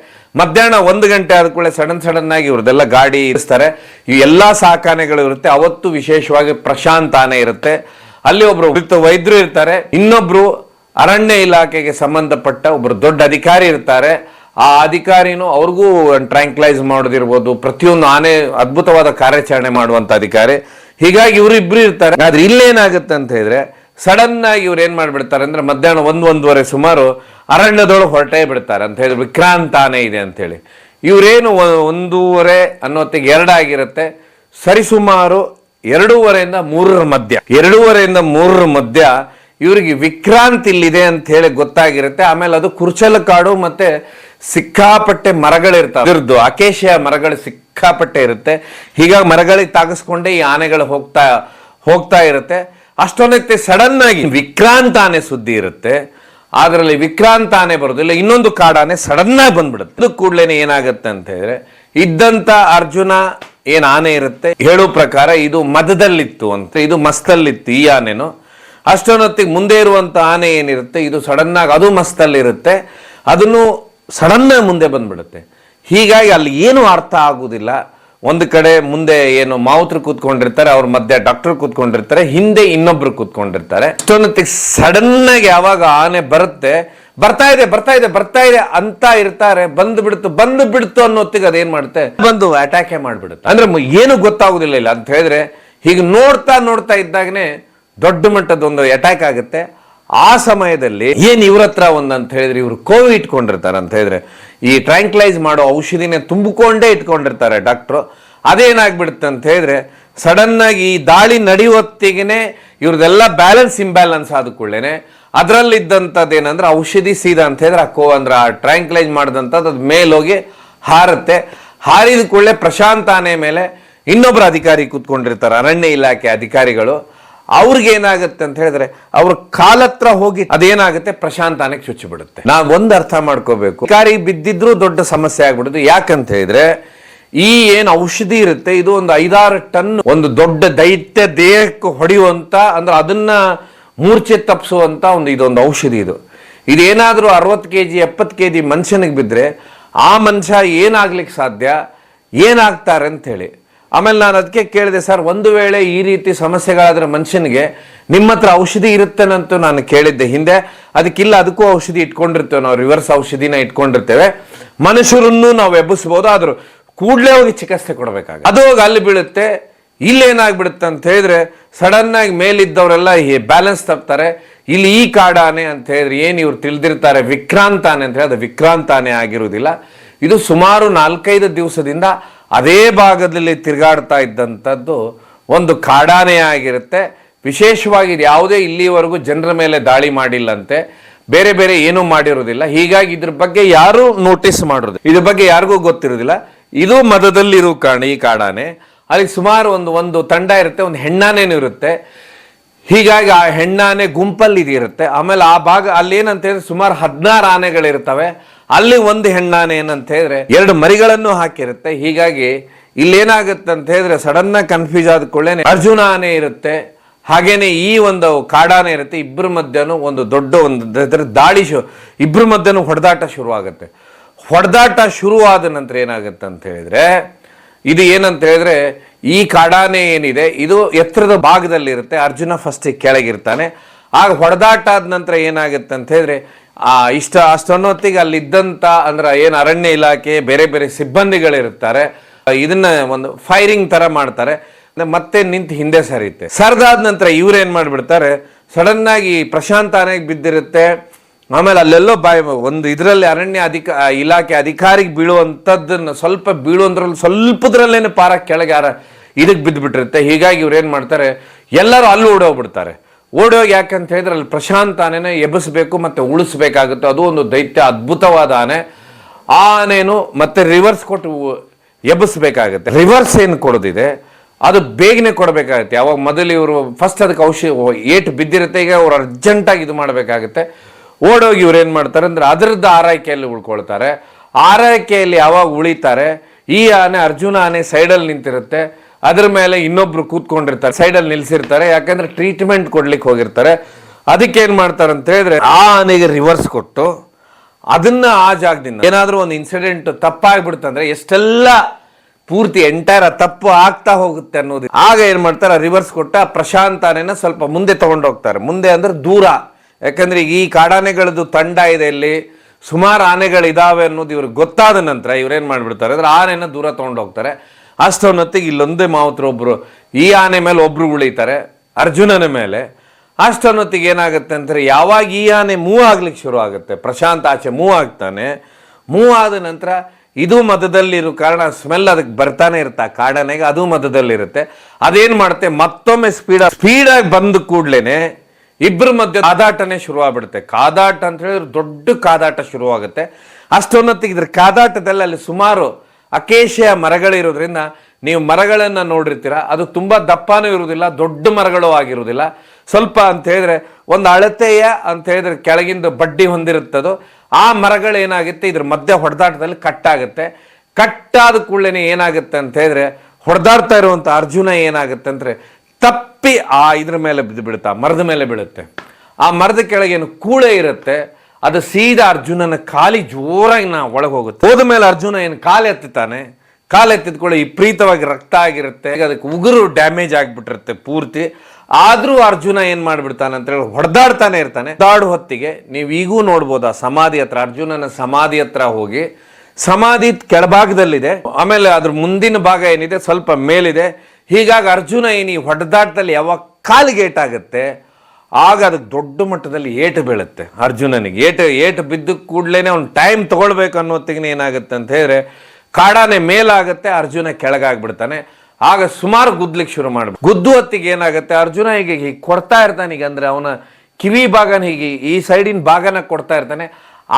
ಮಧ್ಯಾಹ್ನ ಒಂದು ಗಂಟೆ ಆದ ಕೂಡಲೇ ಸಡನ್ ಸಡನ್ ಆಗಿ ಇವ್ರದೆಲ್ಲ ಗಾಡಿ ಇರಿಸ್ತಾರೆ. ಈ ಎಲ್ಲ ಸಾಕಾನೆಗಳು ಇರುತ್ತೆ. ಅವತ್ತು ವಿಶೇಷವಾಗಿ ಪ್ರಶಾಂತ ಆನೆ ಇರುತ್ತೆ. ಅಲ್ಲಿ ಒಬ್ರು ವೃತ್ತ ವೈದ್ಯರು ಇರ್ತಾರೆ. ಇನ್ನೊಬ್ರು ಅರಣ್ಯ ಇಲಾಖೆಗೆ ಸಂಬಂಧಪಟ್ಟ ಒಬ್ರು ದೊಡ್ಡ ಅಧಿಕಾರಿ ಇರ್ತಾರೆ. ಆ ಅಧಿಕಾರಿನೂ ಅವ್ರಿಗೂ ಟ್ರ್ಯಾಂಕ್ಲೈಸ್ ಮಾಡೋದಿರ್ಬೋದು. ಪ್ರತಿಯೊಂದು ಆನೆ ಅದ್ಭುತವಾದ ಕಾರ್ಯಾಚರಣೆ ಮಾಡುವಂತ ಅಧಿಕಾರಿ. ಹೀಗಾಗಿ ಇವರು ಇಬ್ರು ಇರ್ತಾರೆ. ಆದ್ರೆ ಇಲ್ಲೇನಾಗುತ್ತೆ ಅಂತ ಹೇಳಿದ್ರೆ ಸಡನ್ ಆಗಿ ಇವ್ರು ಏನು ಮಾಡಿಬಿಡ್ತಾರೆ ಅಂದ್ರೆ ಮಧ್ಯಾಹ್ನ ಒಂದು, ಒಂದೂವರೆ ಸುಮಾರು ಅರಣ್ಯದೊಳಗೆ ಹೊರಟೇ ಬಿಡ್ತಾರೆ ಅಂತ ಹೇಳಿ ವಿಕ್ರಾಂತ್ ಆನೆ ಇದೆ ಅಂತ ಹೇಳಿ. ಇವ್ರೇನು ಒಂದೂವರೆ ಅನ್ನೋತ್ತಿಗೆ ಎರಡಾಗಿರುತ್ತೆ ಸರಿಸುಮಾರು ಎರಡೂವರೆಯಿಂದ ಮೂರರ ಮಧ್ಯ. ಎರಡೂವರೆಯಿಂದ ಮೂರರ ಮಧ್ಯ ಇವರಿಗೆ ವಿಕ್ರಾಂತ್ ಇಲ್ಲಿದೆ ಅಂತ ಹೇಳಿ ಗೊತ್ತಾಗಿರುತ್ತೆ. ಆಮೇಲೆ ಅದು ಕುರ್ಚಲ ಕಾಡು ಮತ್ತೆ ಸಿಕ್ಕಾಪಟ್ಟೆ ಮರಗಳಿರ್ತಾವೆ. ಇದ್ರದ್ದು ಅಕೇಶಿಯ ಮರಗಳು ಸಿಕ್ಕಾಪಟ್ಟೆ ಇರುತ್ತೆ. ಹೀಗಾಗಿ ಮರಗಳಿಗೆ ತಾಗಿಸ್ಕೊಂಡೇ ಈ ಆನೆಗಳು ಹೋಗ್ತಾ ಹೋಗ್ತಾ ಇರುತ್ತೆ. ಅಷ್ಟೊಂದಕ್ಕೆ ಸಡನ್ ಆಗಿ ವಿಕ್ರಾಂತಾನೆ ಸುದ್ದಿ ಇರುತ್ತೆ. ಅದರಲ್ಲಿ ವಿಕ್ರಾಂತಾನೆ ಬರೋದಿಲ್ಲ ಇನ್ನೊಂದು ಕಾಡಾನೆ ಸಡನ್ ಆಗಿ ಬಂದ್ಬಿಡುತ್ತೆ. ಅದು ಕೂಡಲೇ ಏನಾಗುತ್ತೆ ಅಂತ ಹೇಳಿದ್ರೆ, ಇದ್ದಂತ ಅರ್ಜುನ ಏನ್ ಆನೆ ಇರುತ್ತೆ? ಹೇಳೋ ಪ್ರಕಾರ ಇದು ಮದದಲ್ಲಿತ್ತು ಅಂತ, ಇದು ಮಸ್ತಲ್ಲಿತ್ತು ಈ ಆನೆನು. ಅಷ್ಟೊನ್ನೊತ್ತಿಗೆ ಮುಂದೆ ಇರುವಂತ ಆನೆ ಏನಿರುತ್ತೆ, ಇದು ಸಡನ್ ಆಗಿ ಅದು ಮಸ್ತಲ್ಲಿರುತ್ತೆ. ಅದನ್ನು ಸಡನ್ ಆಗಿ ಮುಂದೆ ಬಂದ್ಬಿಡುತ್ತೆ. ಹೀಗಾಗಿ ಅಲ್ಲಿ ಏನು ಅರ್ಥ ಆಗುದಿಲ್ಲ. ಒಂದು ಕಡೆ ಮುಂದೆ ಏನು ಮಾವುತರು ಕೂತ್ಕೊಂಡಿರ್ತಾರೆ, ಅವ್ರ ಮಧ್ಯೆ ಡಾಕ್ಟರ್ ಕೂತ್ಕೊಂಡಿರ್ತಾರೆ, ಹಿಂದೆ ಇನ್ನೊಬ್ರು ಕೂತ್ಕೊಂಡಿರ್ತಾರೆ. ಸಡನ್ ಆಗಿ ಯಾವಾಗ ಆನೆ ಬರುತ್ತೆ, ಬರ್ತಾ ಇದೆ ಬರ್ತಾ ಇದೆ ಬರ್ತಾ ಇದೆ ಅಂತ ಇರ್ತಾರೆ, ಬಂದು ಬಿಡ್ತು ಬಂದು ಬಿಡ್ತು ಅನ್ನೋತ್ತಿಗೆ ಅದೇನ್ ಮಾಡುತ್ತೆ? ಬಂದು ಅಟ್ಯಾಕೆ ಮಾಡ್ಬಿಡುತ್ತೆ. ಅಂದ್ರೆ ಏನು ಗೊತ್ತಾಗುದಿಲ್ಲ ಇಲ್ಲ. ಅಂತ ಹೇಳಿದ್ರೆ, ಹೀಗೆ ನೋಡ್ತಾ ನೋಡ್ತಾ ಇದ್ದಾಗನೆ ದೊಡ್ಡ ಮಟ್ಟದ ಒಂದು ಅಟ್ಯಾಕ್ ಆಗುತ್ತೆ. ಆ ಸಮಯದಲ್ಲಿ ಏನ್ ಇವ್ರ ಹತ್ರ ಒಂದಂತ ಹೇಳಿದ್ರೆ ಇವ್ರು ಕೋವಿ ಇಟ್ಕೊಂಡಿರ್ತಾರೆ ಅಂತ ಹೇಳಿದ್ರೆ ಈ ಟ್ರ್ಯಾಂಕ್ಲೈಸ್ ಮಾಡೋ ಔಷಧಿನೇ ತುಂಬಿಕೊಂಡೇ ಇಟ್ಕೊಂಡಿರ್ತಾರೆ ಡಾಕ್ಟ್ರು ಅದೇನಾಗ್ಬಿಡುತ್ತೆ ಅಂತ ಹೇಳಿದ್ರೆ ಸಡನ್ ಆಗಿ ಈ ದಾಳಿ ನಡೆಯುವತ್ತಿಗೆ ಇವ್ರದೆಲ್ಲ ಬ್ಯಾಲೆನ್ಸ್ ಇಂಬ್ಯಾಲೆನ್ಸ್ ಆದ ಕೂಡಲೇನೆ, ಅದರಲ್ಲಿದ್ದಂಥದ್ದು ಏನಂದ್ರೆ ಔಷಧಿ ಸೀದಾ ಅಂತ ಹೇಳಿದ್ರೆ ಆ ಕೋ ಅಂದ್ರೆ ಆ ಟ್ರ್ಯಾಂಕ್ಲೈಸ್ ಮಾಡಿದಂಥದ್ದು ಅದು ಮೇಲೋಗಿ ಹಾರುತ್ತೆ. ಹಾರಿದ ಕೂಡಲೇ ಪ್ರಶಾಂತಾನೆ ಮೇಲೆ ಇನ್ನೊಬ್ಬರು ಅಧಿಕಾರಿ ಕೂತ್ಕೊಂಡಿರ್ತಾರೆ, ಅರಣ್ಯ ಇಲಾಖೆ ಅಧಿಕಾರಿಗಳು. ಅವ್ರಿಗೆ ಏನಾಗುತ್ತೆ ಅಂತ ಹೇಳಿದ್ರೆ ಅವ್ರ ಕಾಲತ್ರ ಹೋಗಿ ಅದೇನಾಗುತ್ತೆ ಪ್ರಶಾಂತಾನಕ್ಕೆ ಚುಚ್ಚಿಬಿಡುತ್ತೆ ಚುಚ್ಚಿ ಬಿಡುತ್ತೆ. ನಾವ್ ಒಂದ್ ಅರ್ಥ ಮಾಡ್ಕೋಬೇಕು. ಕಾರಿ ಬಿದ್ದಿದ್ರು ದೊಡ್ಡ ಸಮಸ್ಯೆ ಆಗ್ಬಿಡುತ್ತೆ. ಯಾಕಂತ ಹೇಳಿದ್ರೆ ಈ ಏನು ಔಷಧಿ ಇರುತ್ತೆ, ಇದು ಒಂದು ಐದಾರು ಟನ್ ಒಂದು ದೊಡ್ಡ ದೈತ್ಯ ದೇಹಕ್ಕೆ ಹೊಡೆಯುವಂತ, ಅಂದ್ರೆ ಅದನ್ನ ಮೂರ್ಛೆ ತಪ್ಪಿಸುವಂತ ಒಂದು ಇದೊಂದು ಔಷಧಿ ಇದು. ಇದೇನಾದರೂ ಅರವತ್ತು ಕೆ ಜಿ ಎಪ್ಪತ್ತು ಕೆ ಜಿ ಮನುಷ್ಯನಿಗೆ ಬಿದ್ದರೆ ಆ ಮನುಷ್ಯ ಏನಾಗ್ಲಿಕ್ಕೆ ಸಾಧ್ಯ? ಏನಾಗ್ತಾರೆ ಅಂತ ಹೇಳಿ. ಆಮೇಲೆ ನಾನು ಅದಕ್ಕೆ ಕೇಳಿದೆ, ಸರ್, ಒಂದು ವೇಳೆ ಈ ರೀತಿ ಸಮಸ್ಯೆಗಳಾದ್ರೆ ಮನುಷ್ಯನಿಗೆ ನಿಮ್ಮ ಹತ್ರ ಔಷಧಿ ಇರುತ್ತೇನಂತೂ ನಾನು ಕೇಳಿದ್ದೆ ಹಿಂದೆ. ಅದಕ್ಕಿಲ್ಲ, ಅದಕ್ಕೂ ಔಷಧಿ ಇಟ್ಕೊಂಡಿರ್ತೇವೆ ನಾವು, ರಿವರ್ಸ್ ಔಷಧಿನ ಇಟ್ಕೊಂಡಿರ್ತೇವೆ. ಮನುಷ್ಯರನ್ನು ನಾವು ಎಬ್ಬಿಸ್ಬೋದು, ಆದರೂ ಕೂಡಲೇ ಹೋಗಿ ಚಿಕಿತ್ಸೆ ಕೊಡಬೇಕಾಗ ಅದು ಹೋಗಿ ಅಲ್ಲಿ ಬೀಳುತ್ತೆ. ಇಲ್ಲೇನಾಗ್ಬಿಡುತ್ತೆ ಅಂತ ಹೇಳಿದ್ರೆ, ಸಡನ್ ಆಗಿ ಮೇಲಿದ್ದವರೆಲ್ಲ ಬ್ಯಾಲೆನ್ಸ್ ತಪ್ತಾರೆ. ಇಲ್ಲಿ ಈ ಕಾಡಾನೆ ಅಂತ ಹೇಳಿದ್ರೆ ಏನು ಇವ್ರು ತಿಳಿದಿರ್ತಾರೆ? ವಿಕ್ರಾಂತಾನೆ ಅಂತ ಹೇಳಿದ್ರೆ ಅದು ವಿಕ್ರಾಂತಾನೆ ಆಗಿರುವುದಿಲ್ಲ. ಇದು ಸುಮಾರು ನಾಲ್ಕೈದು ದಿವಸದಿಂದ ಅದೇ ಭಾಗದಲ್ಲಿ ತಿರುಗಾಡ್ತಾ ಇದ್ದಂಥದ್ದು ಒಂದು ಕಾಡಾನೆ ಆಗಿರುತ್ತೆ. ವಿಶೇಷವಾಗಿ ಇದು ಯಾವುದೇ ಇಲ್ಲಿವರೆಗೂ ಜನರ ಮೇಲೆ ದಾಳಿ ಮಾಡಿಲ್ಲಂತೆ. ಬೇರೆ ಬೇರೆ ಏನೂ ಮಾಡಿರೋದಿಲ್ಲ ಹೀಗಾಗಿ ಇದ್ರ ಬಗ್ಗೆ ಯಾರೂ ನೋಟಿಸ್ ಮಾಡೋದು ಇದ್ರ ಬಗ್ಗೆ ಯಾರಿಗೂ ಗೊತ್ತಿರೋದಿಲ್ಲ ಇದು ಮದದಲ್ಲಿರೋ ಕಾರಣ ಈ ಕಾಡಾನೆ. ಅಲ್ಲಿ ಸುಮಾರು ಒಂದು ಒಂದು ತಂಡ ಇರುತ್ತೆ, ಒಂದು ಹೆಣ್ಣಾನೇನು ಇರುತ್ತೆ. ಹೀಗಾಗಿ ಆ ಹೆಣ್ಣಾನೆ ಗುಂಪಲ್ಲಿ ಇದಿರುತ್ತೆ. ಆಮೇಲೆ ಆ ಭಾಗ ಅಲ್ಲಿ ಏನಂತ ಹೇಳಿದ್ರೆ ಸುಮಾರು ಹದಿನಾರು ಆನೆಗಳಿರ್ತವೆ. ಅಲ್ಲಿ ಒಂದು ಹೆಣ್ಣಾನೆ ಏನಂತ ಹೇಳಿದ್ರೆ ಎರಡು ಮರಿಗಳನ್ನು ಹಾಕಿರುತ್ತೆ. ಹೀಗಾಗಿ ಇಲ್ಲೇನಾಗುತ್ತೆ ಅಂತ ಹೇಳಿದ್ರೆ ಸಡನ್ ಕನ್ಫ್ಯೂಸ್ ಆದ ಕೂಡಲೇ ಅರ್ಜುನ ಆನೆ ಇರುತ್ತೆ. ಹಾಗೇನೆ ಈ ಒಂದು ಕಾಡಾನೆ ಇರುತ್ತೆ. ಇಬ್ಬರ ಮಧ್ಯನೂ ಒಂದು ದೊಡ್ಡ ಒಂದು ದಾಳಿ ಶು ಇಬ್ಬರ ಮಧ್ಯನೂ ಹೊಡೆದಾಟ ಶುರುವಾಗುತ್ತೆ. ಹೊಡೆದಾಟ ಶುರುವಾದ ನಂತರ ಏನಾಗುತ್ತೆ ಅಂತ ಹೇಳಿದ್ರೆ, ಇದು ಏನಂತ ಹೇಳಿದ್ರೆ ಈ ಕಾಡಾನೆ ಏನಿದೆ, ಇದು ಎತ್ತರದ ಭಾಗದಲ್ಲಿ ಇರುತ್ತೆ ಅರ್ಜುನ ಫಸ್ಟ್ ಕೆಳಗಿರ್ತಾನೆ. ಆಗ ಹೊಡೆದಾಟ ಆದ ನಂತರ ಏನಾಗುತ್ತೆ ಅಂತ ಹೇಳಿದ್ರೆ ಆ, ಇಷ್ಟ ಅಷ್ಟೊನ್ನೊತ್ತಿಗೆ ಅಲ್ಲಿದ್ದಂಥ ಅಂದ್ರೆ ಏನು ಅರಣ್ಯ ಇಲಾಖೆ, ಬೇರೆ ಬೇರೆ ಸಿಬ್ಬಂದಿಗಳಿರ್ತಾರೆ, ಇದನ್ನ ಒಂದು ಫೈರಿಂಗ್ ತರ ಮಾಡ್ತಾರೆ. ಮತ್ತೆ ನಿಂತು ಹಿಂದೆ ಸರಿಯುತ್ತೆ. ಸರ್ದಾದ ನಂತರ ಇವ್ರೇನ್ ಮಾಡ್ಬಿಡ್ತಾರೆ ಸಡನ್ ಆಗಿ ಪ್ರಶಾಂತ್ ಆನೆಗೆ ಬಿದ್ದಿರುತ್ತೆ. ಆಮೇಲೆ ಅಲ್ಲೆಲ್ಲೋ ಬಾಯ್, ಒಂದು ಇದರಲ್ಲಿ ಅರಣ್ಯ ಅಧಿಕ ಇಲಾಖೆ ಅಧಿಕಾರಿಗೆ ಬೀಳುವಂಥದ್ದನ್ನು ಸ್ವಲ್ಪ ಬೀಳುವಂದ್ರಲ್ಲಿ ಸ್ವಲ್ಪದ್ರಲ್ಲೇನು ಪಾರ ಕೆಳಗೆ ಇದಕ್ಕೆ ಬಿದ್ದುಬಿಟ್ಟಿರುತ್ತೆ ಹೀಗಾಗಿ ಇವ್ರು ಏನು ಮಾಡ್ತಾರೆ, ಎಲ್ಲರೂ ಅಲ್ಲಿ ಓಡೋಗ್ಬಿಡ್ತಾರೆ. ಓಡೋಗಿ ಯಾಕಂತ ಹೇಳಿದ್ರೆ ಅಲ್ಲಿ ಪ್ರಶಾಂತ ಆನೆನೇ ಎಬ್ಬಿಸಬೇಕು ಮತ್ತೆ ಉಳಿಸ್ಬೇಕಾಗುತ್ತೆ. ಅದು ಒಂದು ದೈತ್ಯ ಅದ್ಭುತವಾದ ಆನೆ. ಆ ಆನೆನು ಮತ್ತೆ ರಿವರ್ಸ್ ಕೊಟ್ಟು ಎಬ್ಬಿಸ್ಬೇಕಾಗುತ್ತೆ. ರಿವರ್ಸ್ ಏನು ಕೊಡೋದಿದೆ? ಅದು ಬೇಗನೆ ಕೊಡಬೇಕಾಗುತ್ತೆ. ಯಾವಾಗ ಮೊದಲು ಇವರು ಫಸ್ಟ್ ಅದಕ್ಕೆ ಔಷಧಿ ಏಟು ಬಿದ್ದಿರುತ್ತೆ, ಈಗ ಅವ್ರು ಅರ್ಜೆಂಟಾಗಿ ಇದು ಮಾಡಬೇಕಾಗುತ್ತೆ. ಓಡೋಗಿ ಇವ್ರು ಏನು ಮಾಡ್ತಾರೆ ಅಂದರೆ ಅದರದ್ದು ಆರೈಕೆಯಲ್ಲಿ ಉಳ್ಕೊಳ್ತಾರೆ. ಆರೈಕೆಯಲ್ಲಿ ಯಾವಾಗ ಉಳಿತಾರೆ? ಈ ಆನೆ ಅರ್ಜುನ ಆನೆ ಸೈಡಲ್ಲಿ ನಿಂತಿರುತ್ತೆ. ಅದ್ರ ಮೇಲೆ ಇನ್ನೊಬ್ರು ಕೂತ್ಕೊಂಡಿರ್ತಾರೆ ಸೈಡಲ್ಲಿ ನಿಲ್ಸಿರ್ತಾರೆ, ಯಾಕಂದ್ರೆ ಟ್ರೀಟ್ಮೆಂಟ್ ಕೊಡ್ಲಿಕ್ಕೆ ಹೋಗಿರ್ತಾರೆ. ಅದಕ್ಕೆ ಏನು ಮಾಡ್ತಾರೆ ಅಂತ ಹೇಳಿದ್ರೆ, ಆ ಆನೆಗೆ ರಿವರ್ಸ್ ಕೊಟ್ಟು ಅದನ್ನ ಆ ಜಾಗದಿಂದ ಏನಾದರೂ ಒಂದು ಇನ್ಸಿಡೆಂಟ್ ತಪ್ಪಾಗ್ಬಿಡ್ತಂದ್ರೆ ಎಷ್ಟೆಲ್ಲ ಪೂರ್ತಿ ಎಂಟೈರ್ ತಪ್ಪು ಆಗ್ತಾ ಹೋಗುತ್ತೆ ಅನ್ನೋದು. ಆಗ ಏನು ಮಾಡ್ತಾರೆ ರಿವರ್ಸ್ ಕೊಟ್ಟ ಪ್ರಶಾಂತ ಆನೆನ ಸ್ವಲ್ಪ ಮುಂದೆ ತಗೊಂಡೋಗ್ತಾರೆ. ಮುಂದೆ ಅಂದ್ರೆ ದೂರ. ಯಾಕಂದ್ರೆ ಈ ಕಾಡಾನೆಗಳದ್ದು ತಂಡ ಇದೆ ಇಲ್ಲಿ. ಸುಮಾರು ಆನೆಗಳಿದಾವೆ ಅನ್ನೋದು ಇವ್ರಿಗೆ ಗೊತ್ತಾದ ನಂತರ ಇವ್ರೇನು ಮಾಡಿಬಿಡ್ತಾರೆ ಅಂದ್ರೆ ಆನೆನ ದೂರ ತಗೊಂಡು ಅಷ್ಟೊನ್ನೊತ್ತಿಗೆ ಇಲ್ಲೊಂದೇ ಮಾತ್ರ ಒಬ್ಬರು ಈ ಆನೆ ಮೇಲೆ ಒಬ್ರು ಉಳಿತಾರೆ, ಅರ್ಜುನನ ಮೇಲೆ. ಅಷ್ಟೊನ್ನೊತ್ತಿಗೆ ಏನಾಗುತ್ತೆ ಅಂತಾರೆ, ಯಾವಾಗ ಈ ಆನೆ ಮೂವ್ ಆಗ್ಲಿಕ್ಕೆ ಶುರು ಆಗುತ್ತೆ, ಪ್ರಶಾಂತ್ ಆಚೆ ಮೂವ್ ಆಗ್ತಾನೆ. ಮೂವ್ ಆದ ನಂತರ ಇದು ಮಧ್ಯದಲ್ಲಿರೋ ಕಾರಣ ಸ್ಮೆಲ್ ಅದಕ್ಕೆ ಬರ್ತಾನೆ ಇರುತ್ತೆ, ಆ ಕಾಡನೆಗೆ ಅದು ಮಧ್ಯದಲ್ಲಿರುತ್ತೆ. ಅದೇನು ಮಾಡುತ್ತೆ, ಮತ್ತೊಮ್ಮೆ ಸ್ಪೀಡ್ ಸ್ಪೀಡಾಗಿ ಬಂದ ಕೂಡ್ಲೇನೆ ಇಬ್ಬರ ಮಧ್ಯೆ ಕಾದಾಟನೇ ಶುರುವಾಗ್ಬಿಡುತ್ತೆ ಕಾದಾಟ ಅಂತ ಹೇಳಿದ್ರೆ ದೊಡ್ಡ ಕಾದಾಟ ಶುರುವಾಗುತ್ತೆ ಅಷ್ಟೊನ್ನೊತ್ತಿಗೆ ಇದ್ರ ಕಾದಾಟದಲ್ಲಿ ಅಲ್ಲಿ ಸುಮಾರು ಅಕೇಶಿಯ ಮರಗಳಿರೋದ್ರಿಂದ ನೀವು ಮರಗಳನ್ನು ನೋಡಿರ್ತೀರ, ಅದು ತುಂಬಾ ದಪ್ಪನೂ ಇರುವುದಿಲ್ಲ, ದೊಡ್ಡ ಮರಗಳು ಆಗಿರುವುದಿಲ್ಲ. ಸ್ವಲ್ಪ ಅಂತ ಹೇಳಿದ್ರೆ ಒಂದು ಅಳತೆಯ ಅಂತ ಹೇಳಿದ್ರೆ ಕೆಳಗಿಂದ ಬಡ್ಡಿ ಹೊಂದಿರುತ್ತದೋ, ಆ ಮರಗಳು ಏನಾಗುತ್ತೆ, ಇದ್ರ ಮಧ್ಯ ಹೊಡೆದಾಟದಲ್ಲಿ ಕಟ್ಟಾಗುತ್ತೆ. ಕಟ್ಟಾದ ಕೂಡಲೇ ಏನಾಗುತ್ತೆ ಅಂತ ಹೇಳಿದ್ರೆ, ಹೊಡೆದಾಡ್ತಾ ಇರುವಂತ ಅರ್ಜುನ ಏನಾಗುತ್ತೆ ಅಂದ್ರೆ, ತಪ್ಪಿ ಆ ಇದ್ರ ಮೇಲೆ ಬಿದ್ದು ಬಿಡುತ್ತಾ ಮರದ ಮೇಲೆ ಬೀಳುತ್ತೆ. ಆ ಮರದ ಕೆಳಗೇನು ಕೂಳೆ ಇರುತ್ತೆ ಅದು ಸೀದಾ ಅರ್ಜುನನ ಕಾಲಿ ಜೋರಾಗಿ ನಾ ಒಳಗೆ ಹೋಗುತ್ತೆ. ಹೋದ ಮೇಲೆ ಅರ್ಜುನ ಏನು ಕಾಲು ಎತ್ತುತ್ತಾನೆ ಕಾಲು ಎತ್ತಿದ್ಕೊಳ್ಳಿ ವಿಪರೀತವಾಗಿ ರಕ್ತ ಆಗಿರುತ್ತೆ. ಅದಕ್ಕೆ ಉಗುರು ಡ್ಯಾಮೇಜ್ ಆಗಿಬಿಟ್ಟಿರುತ್ತೆ ಪೂರ್ತಿ. ಆದರೂ ಅರ್ಜುನ ಏನು ಮಾಡಿಬಿಡ್ತಾನೆ ಅಂತ ಹೇಳಿ ಹೊಡೆದಾಡ್ತಾನೆ ಇರ್ತಾನೆ. ದಾಡು ಹೊತ್ತಿಗೆ ನೀವು ಈಗೂ ನೋಡ್ಬೋದು ಆ ಸಮಾಧಿ ಹತ್ರ, ಅರ್ಜುನನ ಸಮಾಧಿ ಹತ್ರ ಹೋಗಿ. ಸಮಾಧಿ ಕೆಳಭಾಗದಲ್ಲಿದೆ. ಆಮೇಲೆ ಅದ್ರ ಮುಂದಿನ ಭಾಗ ಏನಿದೆ? ಸ್ವಲ್ಪ ಮೇಲಿದೆ. ಹೀಗಾಗಿ ಅರ್ಜುನ ಏನು ಈ ಹೊಡೆದಾಟದಲ್ಲಿ ಯಾವಾಗ ಕಾಲಿಗೆ ಏಟಾಗುತ್ತೆ ಆಗ ಅದಕ್ಕೆ ದೊಡ್ಡ ಮಟ್ಟದಲ್ಲಿ ಏಟು ಬೀಳುತ್ತೆ ಅರ್ಜುನನಿಗೆ. ಏಟು ಏಟು ಬಿದ್ದ ಕೂಡಲೇ ಅವ್ನು ಟೈಮ್ ತಗೊಳ್ಬೇಕು ಅನ್ನೋತ್ತಿಗೆ ಏನಾಗುತ್ತೆ ಅಂತ ಹೇಳಿದ್ರೆ ಕಾಡಾನೆ ಮೇಲಾಗುತ್ತೆ, ಅರ್ಜುನ ಕೆಳಗಾಗ್ಬಿಡ್ತಾನೆ. ಆಗ ಸುಮಾರು ಗುದ್ಲಿಕ್ಕೆ ಶುರು ಮಾಡ್ಬೇಕು ಗುದ್ದು ಹೊತ್ತಿಗೆ ಏನಾಗುತ್ತೆ, ಅರ್ಜುನ ಹೀಗೆ ಹೀಗೆ ಕೊಡ್ತಾ ಇರ್ತಾನೆ ಈಗ ಅಂದರೆ ಅವನ ಕಿವಿ ಭಾಗನ ಹೀಗೆ, ಈ ಸೈಡಿನ ಭಾಗನ ಕೊಡ್ತಾ ಇರ್ತಾನೆ.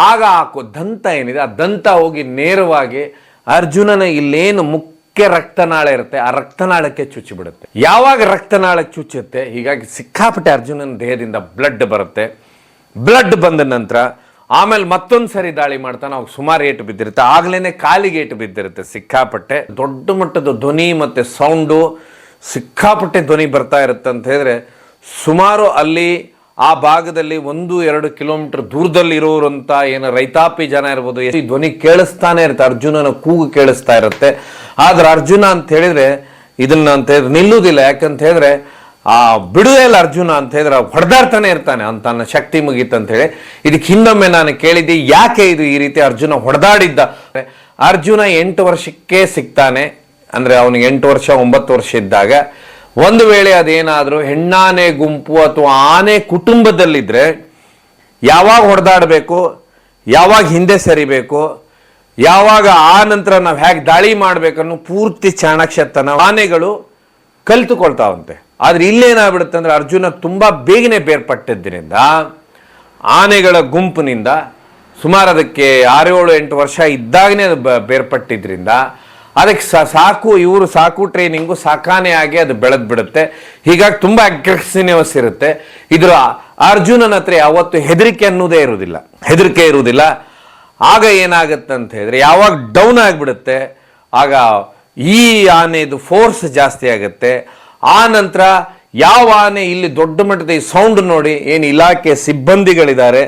ಆಗ ಆ ದಂತ ಏನಿದೆ, ಆ ದಂತ ಹೋಗಿ ನೇರವಾಗಿ ಅರ್ಜುನನ ಇಲ್ಲೇನು ಮುಖ್ಯ ರಕ್ತನಾಳ ಇರುತ್ತೆ. ಆ ರಕ್ತನಾಳಕ್ಕೆ ಚುಚ್ಚಿ ಬಿಡುತ್ತೆ. ಯಾವಾಗ ರಕ್ತನಾಳ ಚುಚ್ಚುತ್ತೆ? ಹೀಗಾಗಿ ಸಿಕ್ಕಾಪಟ್ಟೆ ಅರ್ಜುನನ ದೇಹದಿಂದ ಬ್ಲಡ್ ಬರುತ್ತೆ. ಬ್ಲಡ್ ಬಂದ ನಂತರ ಆಮೇಲೆ ಮತ್ತೊಂದು ಸರಿ ದಾಳಿ ಮಾಡ್ತಾನೆ. ಅವಾಗ ಸುಮಾರು ಏಟು ಬಿದ್ದಿರುತ್ತೆ. ಆಗ್ಲೇನೆ ಕಾಲಿಗೆ ಏಟು ಬಿದ್ದಿರುತ್ತೆ ಸಿಕ್ಕಾಪಟ್ಟೆ. ದೊಡ್ಡ ಮಟ್ಟದ ಧ್ವನಿ ಮತ್ತೆ ಸೌಂಡು ಸಿಕ್ಕಾಪಟ್ಟೆ ಧ್ವನಿ ಬರ್ತಾ ಇರುತ್ತೆ ಅಂತ ಹೇಳಿದ್ರೆ ಸುಮಾರು ಅಲ್ಲಿ ಆ ಭಾಗದಲ್ಲಿ ಒಂದು, ಎರಡು ಕಿಲೋಮೀಟರ್ ದೂರದಲ್ಲಿ ಇರೋರಂತ ಏನು ರೈತಾಪಿ ಜನ ಇರ್ಬೋದು ಈ ಧ್ವನಿ ಕೇಳಿಸ್ತಾನೆ ಇರುತ್ತೆ, ಅರ್ಜುನನ ಕೂಗು ಕೇಳಿಸ್ತಾ ಇರುತ್ತೆ. ಆದ್ರೆ ಅರ್ಜುನ ಅಂತ ಹೇಳಿದ್ರೆ ಇದನ್ನ ಅಂತ ಹೇಳಿದ್ರೆ ನಿಲ್ಲುವುದಿಲ್ಲ ಯಾಕಂತ ಹೇಳಿದ್ರೆ, ಆ ಬಿಡುದೇ ಇಲ್ಲ ಅರ್ಜುನ ಅಂತ ಹೇಳಿದ್ರೆ ಹೊಡೆದಾಡ್ತಾನೆ ಇರ್ತಾನೆ ಅಂತ ನನ್ನ ಶಕ್ತಿ ಅಂತ ಹೇಳಿ. ಇದಕ್ಕೆ ಹಿಂದೊಮ್ಮೆ ನಾನು ಕೇಳಿದ್ದೆ, ಯಾಕೆ ಇದು ಈ ರೀತಿ ಅರ್ಜುನ ಹೊಡೆದಾಡಿದ್ದ? ಅರ್ಜುನ ಎಂಟು ವರ್ಷಕ್ಕೆ ಸಿಗ್ತಾನೆ. ಅಂದ್ರೆ ಅವನಿಗೆ ಎಂಟು ವರ್ಷ, ಒಂಬತ್ತು ವರ್ಷ ಇದ್ದಾಗ. ಒಂದು ವೇಳೆ ಅದೇನಾದರೂ ಹೆಣ್ಣಾನೆ ಗುಂಪು ಅಥವಾ ಆನೆ ಕುಟುಂಬದಲ್ಲಿದ್ದರೆ ಯಾವಾಗ ಹೊಡೆದಾಡಬೇಕು? ಯಾವಾಗ ಹಿಂದೆ ಸರಿಬೇಕು? ಯಾವಾಗ ಆ ನಂತರ ನಾವು ಹೇಗೆ ದಾಳಿ ಮಾಡಬೇಕನ್ನೋ ಪೂರ್ತಿ ಚಾಣಾಕ್ಷತನ ಆನೆಗಳು ಕಲಿತುಕೊಳ್ತಾವಂತೆ. ಆದರೆ ಇಲ್ಲೇನಾಗ್ಬಿಡುತ್ತೆ ಅಂದರೆ ಅರ್ಜುನ ತುಂಬ ಬೇಗನೆ ಬೇರ್ಪಟ್ಟಿದ್ದರಿಂದ ಆನೆಗಳ ಗುಂಪಿನಿಂದ ಸುಮಾರು ಅದಕ್ಕೆ ಆರೇಳು ಎಂಟು ವರ್ಷ ಇದ್ದಾಗನೇ ಅದು ಬೇರ್ಪಟ್ಟಿದ್ದರಿಂದ ಅದಕ್ಕೆ ಸಾಕು, ಇವರು ಸಾಕು ಟ್ರೈನಿಂಗು ಸಾಕಾನೆ ಆಗಿ ಅದು ಬೆಳೆದು ಬಿಡುತ್ತೆ. ಹೀಗಾಗಿ ತುಂಬ ಅಗ್ರೆಸಿವ್ನೆಸ್ ಇರುತ್ತೆ. ಇದರ ಅರ್ಜುನನ ಹತ್ರ ಯಾವತ್ತು ಹೆದರಿಕೆ ಅನ್ನೋದೇ ಇರುವುದಿಲ್ಲ. ಹೆದರಿಕೆ ಇರುವುದಿಲ್ಲ. ಆಗ ಏನಾಗುತ್ತೆ ಅಂತ ಹೇಳಿದ್ರೆ, ಯಾವಾಗ ಡೌನ್ ಆಗಿಬಿಡುತ್ತೆ, ಆಗ ಈ ಆನೆದು ಫೋರ್ಸ್ ಜಾಸ್ತಿ ಆಗುತ್ತೆ. ಆ ನಂತರ ಯಾವ ಆನೆ ಇಲ್ಲಿ ದೊಡ್ಡ ಮಟ್ಟದ ಈ ಸೌಂಡ್ ನೋಡಿ, ಏನು ಇಲಾಖೆ ಸಿಬ್ಬಂದಿಗಳಿದ್ದಾರೆ,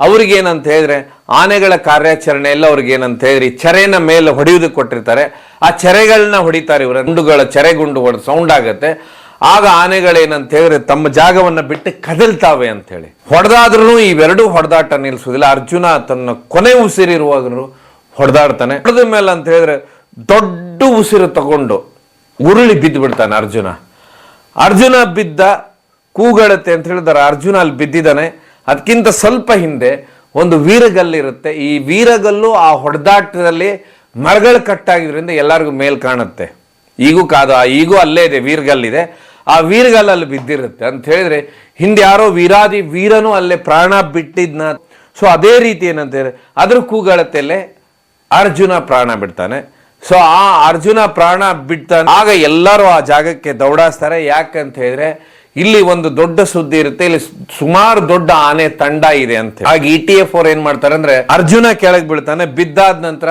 ಅವ್ರಿಗೇನಂತ ಹೇಳಿದ್ರೆ, ಆನೆಗಳ ಕಾರ್ಯಾಚರಣೆ ಎಲ್ಲ ಅವ್ರಿಗೆ ಏನಂತ ಹೇಳಿದ್ರೆ, ಈ ಚರೆನ ಮೇಲೆ ಹೊಡೆಯುವುದಕ್ಕೆ ಕೊಟ್ಟಿರ್ತಾರೆ. ಆ ಚೆರೆಗಳನ್ನ ಹೊಡಿತಾರೆ ಇವರ. ಗುಂಡುಗಳ ಚೆರೆಗುಂಡು ಹೊಡೆದು ಸೌಂಡ್ ಆಗುತ್ತೆ. ಆಗ ಆನೆಗಳೇನಂತ ಹೇಳಿದ್ರೆ ತಮ್ಮ ಜಾಗವನ್ನ ಬಿಟ್ಟು ಕದಲ್ತಾವೆ ಅಂತ ಹೇಳಿ. ಹೊಡೆದಾದ್ರೂ ಇವೆರಡೂ ಹೊಡೆದಾಟ ನಿಲ್ಲಿಸೋದಿಲ್ಲ ಅರ್ಜುನ ತನ್ನ ಕೊನೆ ಉಸಿರಿರುವಾಗಲೂ ಹೊಡೆದಾಡ್ತಾನೆ. ಹೊಡೆದ ಮೇಲೆ ಅಂತ ಹೇಳಿದ್ರೆ ದೊಡ್ಡ ಉಸಿರು ತಗೊಂಡು ಉರುಳಿ ಬಿದ್ದು ಬಿಡ್ತಾನೆ ಅರ್ಜುನ. ಅರ್ಜುನ ಬಿದ್ದ ಕೂಗಳತ್ತೆ ಅಂತ ಹೇಳಿದಾರೆ. ಅರ್ಜುನ ಅಲ್ಲಿ ಬಿದ್ದಿದ್ದಾನೆ. ಅದಕ್ಕಿಂತ ಸ್ವಲ್ಪ ಹಿಂದೆ ಒಂದು ವೀರಗಲ್ಲಿರುತ್ತೆ. ಈ ವೀರಗಲ್ಲು ಆ ಹೊಡೆದಾಟದಲ್ಲಿ ಮರಗಳು ಕಟ್ಟಾಗಿದ್ದರಿಂದ ಎಲ್ಲರಿಗೂ ಮೇಲ್ ಕಾಣುತ್ತೆ. ಈಗೂ ಕಾದ ಈಗೂ ಅಲ್ಲೇ ಇದೆ, ವೀರಗಲ್ಲಿದೆ. ಆ ವೀರಗಲ್ಲಲ್ಲಿ ಬಿದ್ದಿರುತ್ತೆ. ಅಂತ ಹೇಳಿದ್ರೆ ಹಿಂದೆ ಯಾರೋ ವೀರಾದಿ ವೀರನು ಅಲ್ಲೇ ಪ್ರಾಣ ಬಿಟ್ಟಿದ್ನ. ಸೊ ಅದೇ ರೀತಿ ಏನಂತ ಹೇಳಿದ್ರೆ, ಅದ್ರ ಕೂಗಳತೆಯಲ್ಲಿ ಅರ್ಜುನ ಪ್ರಾಣ ಬಿಡ್ತಾನೆ. ಸೊ ಆ ಅರ್ಜುನ ಪ್ರಾಣ ಬಿಡ್ತಾನೆ. ಆಗ ಎಲ್ಲರೂ ಆ ಜಾಗಕ್ಕೆ ದೌಡಾಸ್ತಾರೆ. ಯಾಕಂತ ಹೇಳಿದ್ರೆ, ಇಲ್ಲಿ ಒಂದು ದೊಡ್ಡ ಸುದ್ದಿ ಇರುತ್ತೆ. ಇಲ್ಲಿ ಸುಮಾರು ದೊಡ್ಡ ಆನೆ ತಂಡ ಇದೆ ಅಂತ ಹಾಗೆ ಇ ಟಿ ಎಫ್ ಅವ್ರು ಏನ್ ಮಾಡ್ತಾರೆ ಅಂದ್ರೆ, ಅರ್ಜುನ ಕೆಳಗೆ ಬಿಡ್ತಾನೆ ಬಿದ್ದಾದ ನಂತರ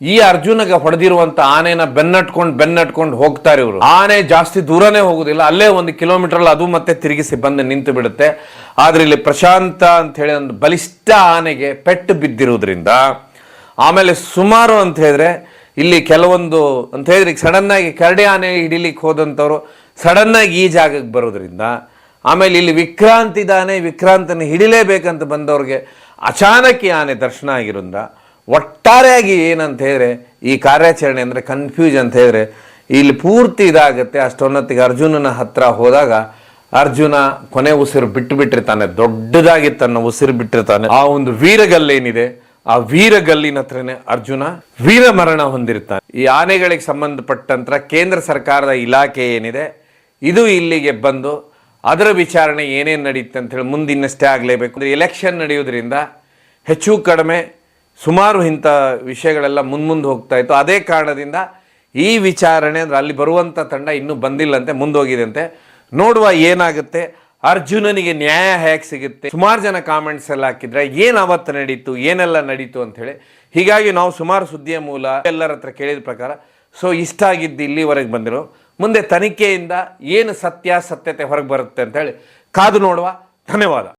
ಈ ಅರ್ಜುನಗೆ ಹೊಡೆದಿರುವಂತ ಆನೆನ ಬೆನ್ನಟ್ಕೊಂಡು ಬೆನ್ನಟ್ಕೊಂಡು ಹೋಗ್ತಾರೆ ಇವರು. ಆನೆ ಜಾಸ್ತಿ ದೂರನೇ ಹೋಗುದಿಲ್ಲ, ಅಲ್ಲೇ ಒಂದು ಕಿಲೋಮೀಟರ್ ಅದು ಮತ್ತೆ ತಿರುಗಿಸಿ ಬಂದು ನಿಂತು ಬಿಡುತ್ತೆ. ಆದ್ರೆ ಇಲ್ಲಿ ಪ್ರಶಾಂತ ಅಂತ ಹೇಳಿ ಒಂದು ಬಲಿಷ್ಠ ಆನೆಗೆ ಪೆಟ್ಟು ಬಿದ್ದಿರುವುದರಿಂದ, ಆಮೇಲೆ ಸುಮಾರು ಅಂತ ಹೇಳಿದ್ರೆ ಇಲ್ಲಿ ಕೆಲವೊಂದು ಅಂತ ಹೇಳಿದ್ರೆ ಸಡನ್ ಆಗಿ ಕರಡಿ ಆನೆ ಹಿಡಿಲಿಕ್ಕೆ ಹೋದಂಥವ್ರು ಸಡನ್ ಆಗಿ ಈ ಜಾಗಕ್ಕೆ ಬರೋದ್ರಿಂದ, ಆಮೇಲೆ ಇಲ್ಲಿ ವಿಕ್ರಾಂತ್ ಇದ್ದಾನೆ, ವಿಕ್ರಾಂತನ ಹಿಡಿಲೇಬೇಕಂತ ಬಂದವ್ರಿಗೆ ಅಚಾನಕ್ ಆನೆ ದರ್ಶನ ಆಗಿರೋದ್ರಿಂದ ಒಟ್ಟಾರೆಯಾಗಿ ಏನಂತ ಹೇಳಿದ್ರೆ, ಈ ಕಾರ್ಯಾಚರಣೆ ಅಂದರೆ ಕನ್ಫ್ಯೂಸ್ ಅಂತ ಹೇಳಿದ್ರೆ, ಇಲ್ಲಿ ಪೂರ್ತಿ ಇದಾಗುತ್ತೆ ಅಷ್ಟೊನ್ನತ್ತಿಗೆ ಅರ್ಜುನನ ಹತ್ರ ಹೋದಾಗ, ಅರ್ಜುನ ಕೊನೆ ಉಸಿರು ಬಿಟ್ಟು ಬಿಟ್ಟಿರ್ತಾನೆ ದೊಡ್ಡದಾಗಿ ತನ್ನ ಉಸಿರು ಬಿಟ್ಟಿರ್ತಾನೆ. ಆ ಒಂದು ವೀರಗಲ್ಲೇನಿದೆ, ಆ ವೀರಗಲ್ಲಿನ ಹತ್ರನೇ ಅರ್ಜುನ ವೀರ ಮರಣ ಹೊಂದಿರ್ತಾನೆ. ಈ ಆನೆಗಳಿಗೆ ಸಂಬಂಧಪಟ್ಟಂತ ಕೇಂದ್ರ ಸರ್ಕಾರದ ಇಲಾಖೆ ಏನಿದೆ, ಇದು ಇಲ್ಲಿಗೆ ಬಂದು ಅದರ ವಿಚಾರಣೆ ಏನೇನು ನಡೆಯುತ್ತೆ ಅಂತ ಹೇಳಿ ಮುಂದಿನಷ್ಟೇ ಆಗಲೇಬೇಕು. ಅಂದರೆ ಎಲೆಕ್ಷನ್ ನಡೆಯೋದ್ರಿಂದ ಹೆಚ್ಚು ಕಡಿಮೆ ಸುಮಾರು ಇಂಥ ವಿಷಯಗಳೆಲ್ಲ ಮುಂದೆ ಹೋಗ್ತಾ ಇತ್ತು. ಅದೇ ಕಾರಣದಿಂದ ಈ ವಿಚಾರಣೆ ಅಂದರೆ ಅಲ್ಲಿ ಬರುವಂಥ ತಂಡ ಇನ್ನೂ ಬಂದಿಲ್ಲಂತೆ ಮುಂದೋಗಿದಂತೆ ನೋಡುವ ಏನಾಗುತ್ತೆ. ಅರ್ಜುನನಿಗೆ ನ್ಯಾಯ ಹೇಗೆ ಸಿಗುತ್ತೆ? ಸುಮಾರು ಜನ ಕಾಮೆಂಟ್ಸ್ ಎಲ್ಲ ಹಾಕಿದ್ರೆ ಏನು ಅವತ್ತು ನಡೀತು, ಏನೆಲ್ಲ ನಡೀತು ಅಂಥೇಳಿ. ಹೀಗಾಗಿ ನಾವು ಸುಮಾರು ಸುದ್ದಿಯ ಮೂಲ ಎಲ್ಲರ ಹತ್ರ ಕೇಳಿದ ಪ್ರಕಾರ, ಸೊ ಇಷ್ಟ ಆಗಿದ್ದು ಇಲ್ಲಿವರೆಗೆ ಬಂದಿರೋ, ಮುಂದೆ ತನಿಖೆಯಿಂದ ಏನು ಸತ್ಯಾಸತ್ಯತೆ ಹೊರಗೆ ಬರುತ್ತೆ ಅಂತ ಹೇಳಿ ಕಾದು ನೋಡುವ. ಧನ್ಯವಾದ.